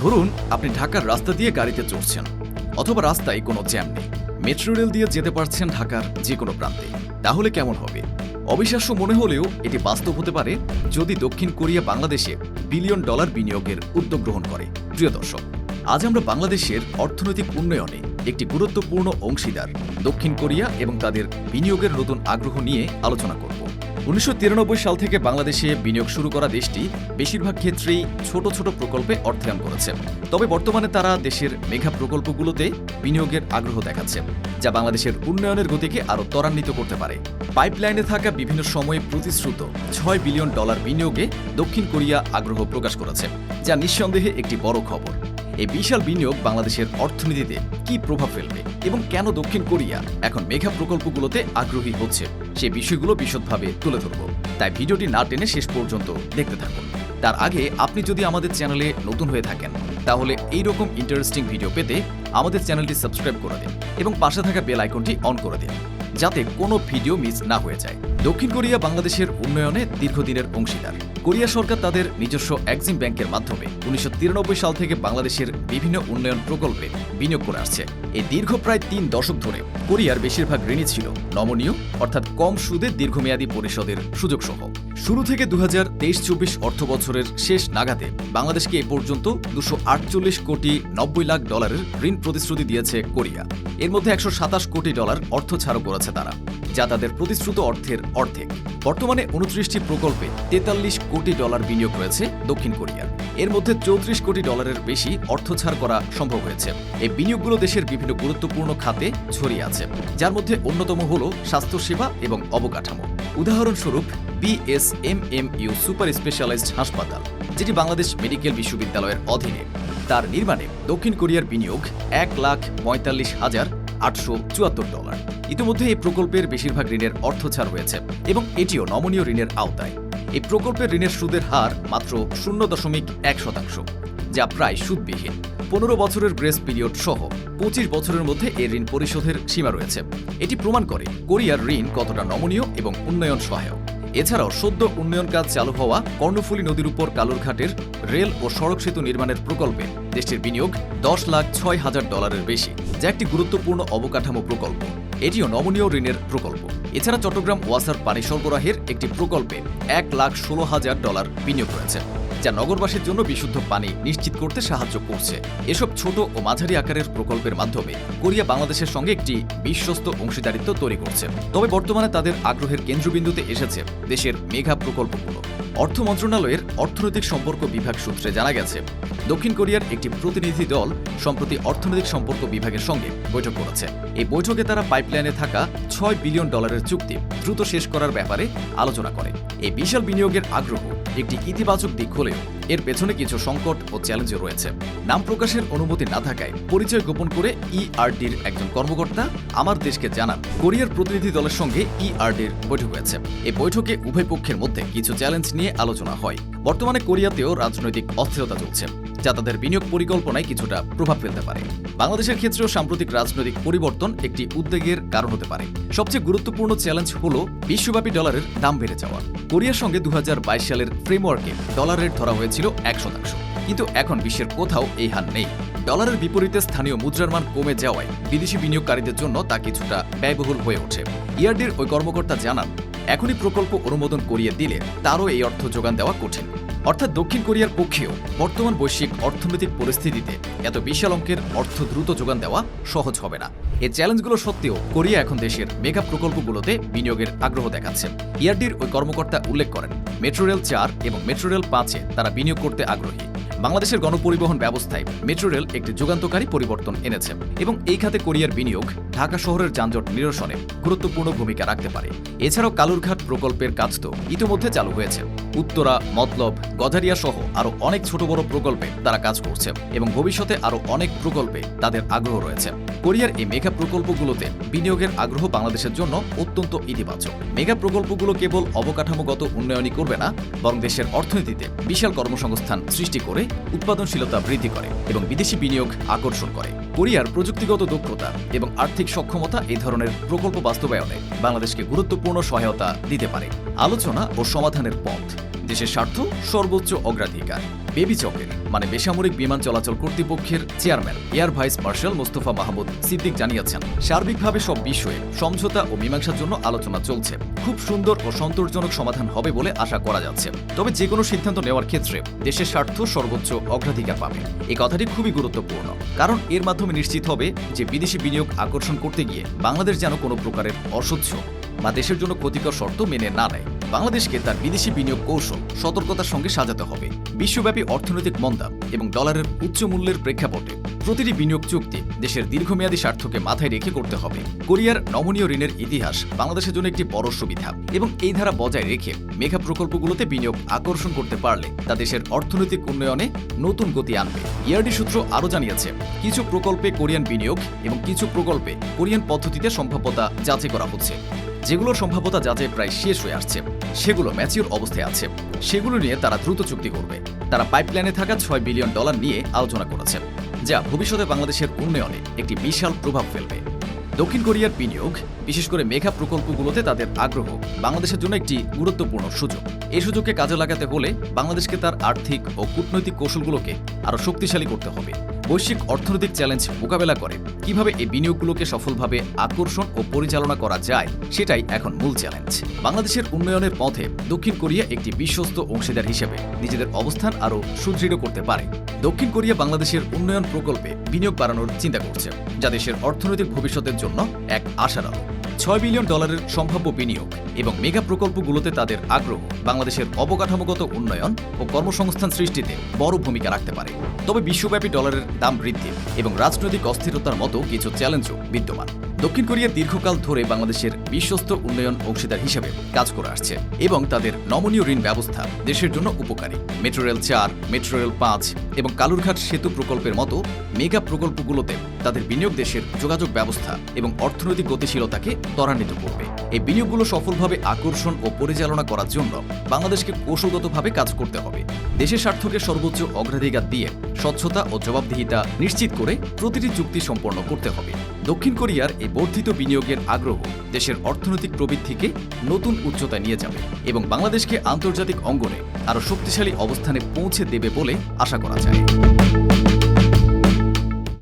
ধরুন, আপনি ঢাকার রাস্তা দিয়ে গাড়িতে চড়ছেন, অথবা রাস্তায় কোনো জ্যাম নেই। মেট্রো রেল দিয়ে যেতে পারছেন ঢাকার যে কোনো প্রান্তে। তাহলে কেমন হবে? অবিশ্বাস্য মনে হলেও এটি বাস্তব হতে পারে যদি দক্ষিণ কোরিয়া বাংলাদেশে বিলিয়ন ডলার বিনিয়োগের উদ্যোগ গ্রহণ করে। প্রিয় দর্শক, আজ আমরা বাংলাদেশের অর্থনৈতিক উন্নয়নে একটি গুরুত্বপূর্ণ অংশীদার দক্ষিণ কোরিয়া এবং তাদের বিনিয়োগের নতুন আগ্রহ নিয়ে আলোচনা করব। উনিশশো তিরানব্বই সাল থেকে বাংলাদেশে বিনিয়োগ শুরু করা দেশটি বেশিরভাগ ক্ষেত্রেই ছোট ছোট প্রকল্পে অর্থায়ন করেছে। তবে বর্তমানে তারা দেশের মেঘা প্রকল্পগুলোতে বিনিয়োগের আগ্রহ দেখাচ্ছে, যা বাংলাদেশের উন্নয়নের গতিকে আরও ত্বরান্বিত করতে পারে। পাইপলাইনে থাকা বিভিন্ন সময়ে প্রতিশ্রুত ছয় বিলিয়ন ডলার বিনিয়োগে দক্ষিণ কোরিয়া আগ্রহ প্রকাশ করেছে, যা নিঃসন্দেহে একটি বড় খবর। এই বিশাল বিনিয়োগ বাংলাদেশের অর্থনীতিতে কি প্রভাব ফেলবে এবং কেন দক্ষিণ কোরিয়া এখন মেঘা প্রকল্পগুলোতে আগ্রহী হচ্ছে, সে বিষয়গুলো বিশদভাবে তুলে ধরব। তাই ভিডিওটি না টেনে শেষ পর্যন্ত দেখতে থাকুন। তার আগে আপনি যদি আমাদের চ্যানেলে নতুন হয়ে থাকেন, তাহলে এই রকম ইন্টারেস্টিং ভিডিও পেতে আমাদের চ্যানেলটি সাবস্ক্রাইব করে দিন এবং পাশে থাকা বেল আইকনটি অন করে দিন, যাতে কোনো ভিডিও মিস না হয়ে যায়। দক্ষিণ কোরিয়া বাংলাদেশের উন্নয়নে দীর্ঘদিনের অংশীদার। কোরিয়া সরকার তাদের নিজস্ব এক্সিম ব্যাংকের মাধ্যমে উনিশশো তিরানব্বই সাল থেকে বাংলাদেশের বিভিন্ন উন্নয়ন প্রকল্পে বিনিয়োগ করে আসছে। এই দীর্ঘ প্রায় তিন দশক ধরে কোরিয়ার বেশিরভাগ ঋণই ছিল নমনীয়, অর্থাৎ কম সুদে দীর্ঘমেয়াদী পরিশোধের সুযোগ সহ শুরু থেকে দু হাজার তেইশ চব্বিশ অর্থ বছরের শেষ নাগাদে বাংলাদেশকে এ পর্যন্ত দুশো আটচল্লিশ কোটি নব্বই লাখ ডলারের ঋণ প্রতিশ্রুতি দিয়েছে কোরিয়া। এর মধ্যে একশো সাতাশ কোটি ডলার অর্থ ছাড়ও করেছে তারা, যা তাদের প্রতিশ্রুত অর্থের অর্ধেক। বর্তমানে উনত্রিশটি প্রকল্পে তেতাল্লিশ কোটি ডলার বিনিয়োগ রয়েছে দক্ষিণ কোরিয়ার। এর মধ্যে চৌত্রিশ কোটি ডলারের বেশি অর্থ ছাড় করা সম্ভব হয়েছে। এই বিনিয়োগগুলো দেশের বিভিন্ন গুরুত্বপূর্ণ খাতে ছড়িয়ে আছে, যার মধ্যে অন্যতম হল স্বাস্থ্যসেবা এবং অবকাঠামো। উদাহরণস্বরূপ, বিএসএমএমইউ সুপার স্পেশালাইজড হাসপাতাল, যেটি বাংলাদেশ মেডিকেল বিশ্ববিদ্যালয়ের অধীনে। তার নির্মাণে দক্ষিণ কোরিয়ার বিনিয়োগ এক লাখ পঁয়তাল্লিশ হাজার আটশো চুয়াত্তর ডলার। ইতিমধ্যে এই প্রকল্পের বেশিরভাগ ঋণের অর্থ ছাড় হয়েছে এবং এটিও নমনীয় ঋণের আওতায়। এই প্রকল্পের ঋণের সুদের হার মাত্র শূন্য দশমিক এক শতাংশ। যা প্রায় সুদবিহীন। পনেরো বছরের গ্রেস পিরিয়ড সহ পঁচিশ বছরের মধ্যে এর ঋণ পরিশোধের সীমা রয়েছে। এটি প্রমাণ করে কোরিয়ার ঋণ কতটা নমনীয় এবং উন্নয়ন সহায়ক। এছাড়াও সদ্য উন্নয়ন কাজ চালু হওয়া কর্ণফুলী নদীর উপর কালুরঘাটের রেল ও সড়ক সেতু নির্মাণের প্রকল্পে দেশটির বিনিয়োগ দশ লাখ ছয় হাজার ডলারের বেশি, যা একটি গুরুত্বপূর্ণ অবকাঠামো প্রকল্প। এটিও নমনীয় ঋণের প্রকল্প। এছাড়া চট্টগ্রাম ওয়াসার পানি সরবরাহের একটি প্রকল্পে এক লাখ ষোলো হাজার ডলার বিনিয়োগ রয়েছে যা নগরবাসীর জন্য বিশুদ্ধ পানি নিশ্চিত করতে সাহায্য করছে। এসব ছোট ও মাঝারি আকারের প্রকল্পের মাধ্যমে কোরিয়া বাংলাদেশের সঙ্গে একটি বিশ্বস্ত অংশীদারিত্ব তৈরি করছে। তবে বর্তমানে তাদের আগ্রহের কেন্দ্রবিন্দুতে এসেছে দেশের মেঘা প্রকল্পগুলো। অর্থ মন্ত্রণালয়ের অর্থনৈতিক সম্পর্ক বিভাগ সূত্রে জানা গেছে, দক্ষিণ কোরিয়ার একটি প্রতিনিধি দল সম্প্রতি অর্থনৈতিক সম্পর্ক বিভাগের সঙ্গে বৈঠক করেছে। এই বৈঠকে তারা পাইপলাইনে থাকা ছয় বিলিয়ন ডলারের চুক্তি দ্রুত শেষ করার ব্যাপারে আলোচনা করে। এই বিশাল বিনিয়োগের আগ্রহ একটি ইতিবাচক দিক হলেও এর পেছনে কিছু সংকট ও চ্যালেঞ্জও রয়েছে। নাম প্রকাশের অনুমতি না থাকায় পরিচয় গোপন করে ইআরডির একজন কর্মকর্তা আমার দেশকে জানান, কোরিয়ার প্রতিনিধি দলের সঙ্গে ইআরডির বৈঠক হয়েছে। এই বৈঠকে উভয় পক্ষের মধ্যে কিছু চ্যালেঞ্জ নিয়ে আলোচনা হয়। বর্তমানে কোরিয়াতেও রাজনৈতিক অস্থিরতা চলছে, যা তাদের বিনিয়োগ পরিকল্পনায় কিছুটা প্রভাব ফেলতে পারে। বাংলাদেশের ক্ষেত্রেও সাম্প্রতিক রাজনৈতিক পরিবর্তন একটি উদ্বেগের কারণ হতে পারে। সবচেয়ে গুরুত্বপূর্ণ চ্যালেঞ্জ হল বিশ্বব্যাপী ডলারের দাম বেড়ে যাওয়া। কোরিয়ার সঙ্গে দু হাজার বাইশ সালের ফ্রেমওয়ার্কে ডলারের ধরা হয়েছিল এক শতাংশ কিন্তু এখন বিশ্বের কোথাও এই হার নেই। ডলারের বিপরীতে স্থানীয় মুদ্রার মান কমে যাওয়ায় বিদেশি বিনিয়োগকারীদের জন্য তা কিছুটা ব্যয়বহুল হয়ে ওঠে। ইয়ারডির ওই কর্মকর্তা জানান, এখনই প্রকল্প অনুমোদন করিয়ে দিলে তারও এই অর্থ যোগান দেওয়া কঠিন। অর্থাৎ দক্ষিণ কোরিয়ার পক্ষেও বর্তমান বৈশ্বিক অর্থনৈতিক পরিস্থিতিতে এত বিশাল অঙ্কের অর্থ দ্রুত যোগান দেওয়া সহজ হবে না। এই চ্যালেঞ্জগুলো সত্ত্বেও কোরিয়া এখন দেশের মেগা প্রকল্পগুলোতে বিনিয়োগের আগ্রহ দেখাচ্ছে। ইয়ারডির ওই কর্মকর্তা উল্লেখ করেন মেট্রো রেল চার এবং মেট্রো রেল পাঁচে তারা বিনিয়োগ করতে আগ্রহী। বাংলাদেশের গণপরিবহন ব্যবস্থায় মেট্রো রেল একটি যুগান্তকারী পরিবর্তন এনেছে এবং এই খাতে কোরিয়ার বিনিয়োগ ঢাকা শহরের যানজট নিরসনে গুরুত্বপূর্ণ ভূমিকা রাখতে পারে। এছাড়াও কালুরঘাট প্রকল্পের কাজ তো ইতিমধ্যে চালু হয়েছে। উত্তরা, মতলব, গজারিয়া সহ আরও অনেক ছোট বড় প্রকল্পে তারা কাজ করছে এবং ভবিষ্যতে আরও অনেক প্রকল্পে তাদের আগ্রহ রয়েছে। কোরিয়ার এই মেগা প্রকল্পগুলোতে বিনিয়োগের আগ্রহ বাংলাদেশের জন্য অত্যন্ত ইতিবাচক। মেগা প্রকল্পগুলো কেবল অবকাঠামোগত উন্নয়নই করবে না, বরং দেশের অর্থনীতিতে বিশাল কর্মসংস্থান সৃষ্টি করে উৎপাদনশীলতা বৃদ্ধি করে এবং বিদেশি বিনিয়োগ আকর্ষণ করে। কোরিয়ার প্রযুক্তিগত দক্ষতা এবং আর্থিক সক্ষমতা এই ধরনের প্রকল্প বাস্তবায়নে বাংলাদেশকে গুরুত্বপূর্ণ সহায়তা দিতে পারে। আলোচনা ও সমাধানের পথ, দেশের স্বার্থ সর্বোচ্চ অগ্রাধিকার। বেবি চকের মানে বেসামরিক বিমান চলাচল কর্তৃপক্ষের chairman, air vice marshal Mostafa Mahmud Siddique জানিয়েছেন। সার্বিকভাবে সব বিষয়ে সমঝোতা ও মীমাংসার জন্য আলোচনা চলছে। খুব সুন্দর ও সন্তোষজনক সমাধান হবে বলে আশা করা যাচ্ছে। তবে যে কোনো সিদ্ধান্ত নেওয়ার ক্ষেত্রে দেশের স্বার্থ সর্বোচ্চ অগ্রাধিকার পাবে। এই কথাটি খুবই গুরুত্বপূর্ণ, কারণ এর মাধ্যমে নিশ্চিত হবে যে বিদেশি বিনিয়োগ আকর্ষণ করতে গিয়ে বাংলাদেশ যেন কোনো প্রকারের অসহ্য বা দেশের জন্য ক্ষতিকর শর্ত মেনে না নেয়। বাংলাদেশকে তার বিদেশি বিনিয়োগ কৌশল সতর্কতার সঙ্গে সাজাতে হবে। বিশ্বব্যাপী অর্থনৈতিক মন্দা এবং ডলারের উচ্চ মূল্যের প্রেক্ষাপটে প্রতিটি বিনিয়োগ চুক্তি দেশের দীর্ঘমেয়াদী স্বার্থকে মাথায় রেখে করতে হবে। কোরিয়ার নমনীয় ঋণের ইতিহাস বাংলাদেশের জন্য একটি বড় সুবিধা এবং এই ধারা বজায় রেখে মেঘা প্রকল্পগুলোতে বিনিয়োগ আকর্ষণ করতে পারলে তা দেশের অর্থনৈতিক উন্নয়নে নতুন গতি আনবে। ইয়ারডি সূত্র আরও জানিয়েছে, কিছু প্রকল্পে কোরিয়ান বিনিয়োগ এবং কিছু প্রকল্পে কোরিয়ান পদ্ধতিতে সম্ভাব্যতা যাচাই করা হচ্ছে। যেগুলোর সম্ভাব্যতা যাচাই প্রায় শেষ হয়ে আসছে, সেগুলো ম্যাচিওর অবস্থায় আছে। সেগুলো নিয়ে তারা দ্রুত চুক্তি করবে। তারা পাইপলাইনে থাকা ছয় বিলিয়ন ডলার নিয়ে আলোচনা করেছে, যা ভবিষ্যতে বাংলাদেশের উন্নয়নে একটি বিশাল প্রভাব ফেলবে। দক্ষিণ কোরিয়ার বিনিয়োগ, বিশেষ করে মেঘা প্রকল্পগুলোতে তাদের আগ্রহ, বাংলাদেশের জন্য একটি গুরুত্বপূর্ণ সুযোগ। এই সুযোগকে কাজে লাগাতে হলে বাংলাদেশকে তার আর্থিক ও কূটনৈতিক কৌশলগুলোকে আরও শক্তিশালী করতে হবে। বৈশ্বিক অর্থনৈতিক চ্যালেঞ্জ মোকাবেলা করে, কীভাবে এই বিনিয়োগগুলোকে সফলভাবে আকর্ষণ ও পরিচালনা করা যায় সেটাই এখন মূল চ্যালেঞ্জ। বাংলাদেশের উন্নয়নের পথে দক্ষিণ কোরিয়া একটি বিশ্বস্ত অংশীদার হিসেবে নিজেদের অবস্থান আরও সুদৃঢ় করতে পারে। দক্ষিণ কোরিয়া বাংলাদেশের উন্নয়ন প্রকল্পে বিনিয়োগ বাড়ানোর চিন্তা করছে, যা দেশের অর্থনৈতিক ভবিষ্যতের জন্য এক আশার আলো। ছয় বিলিয়ন ডলারের সম্ভাব্য বিনিয়োগ এবং মেগা প্রকল্পগুলোতে তাদের আগ্রহ বাংলাদেশের অবকাঠামোগত উন্নয়ন ও কর্মসংস্থান সৃষ্টিতে বড় ভূমিকা রাখতে পারে। তবে বিশ্বব্যাপী ডলারের দাম বৃদ্ধি এবং রাজনৈতিক অস্থিরতার মতো কিছু চ্যালেঞ্জও বিদ্যমান। দক্ষিণ কোরিয়া দীর্ঘকাল ধরে বাংলাদেশের বিশ্বস্ত উন্নয়ন অংশীদার হিসেবে কাজ করে আসছে এবং তাদের নমনীয় ঋণ ব্যবস্থা দেশের জন্য উপকারী। মেট্রো রেল চার, মেট্রো রেল পাঁচ এবং কালুরঘাট সেতু প্রকল্পের মতো মেগা প্রকল্পগুলোতে তাদের বিনিয়োগ দেশের যোগাযোগ ব্যবস্থা এবং অর্থনৈতিক গতিশীলতাকে ত্বরান্বিত করবে। এই বিনিয়োগগুলো সফলভাবে আকর্ষণ ও পরিচালনা করার জন্য বাংলাদেশকে কৌশলগতভাবে কাজ করতে হবে। দেশের স্বার্থকে সর্বোচ্চ অগ্রাধিকার দিয়ে স্বচ্ছতা ও জবাবদিহিতা নিশ্চিত করে প্রতিটি চুক্তি সম্পন্ন করতে হবে। দক্ষিণ কোরিয়ার এই বর্ধিত বিনিয়োগের আগ্রহ দেশের অর্থনৈতিক প্রবৃদ্ধিকে নতুন উচ্চতায় নিয়ে যাবে এবং বাংলাদেশকে আন্তর্জাতিক অঙ্গনে আরও শক্তিশালী অবস্থানে পৌঁছে দেবে বলে আশা করা যায়।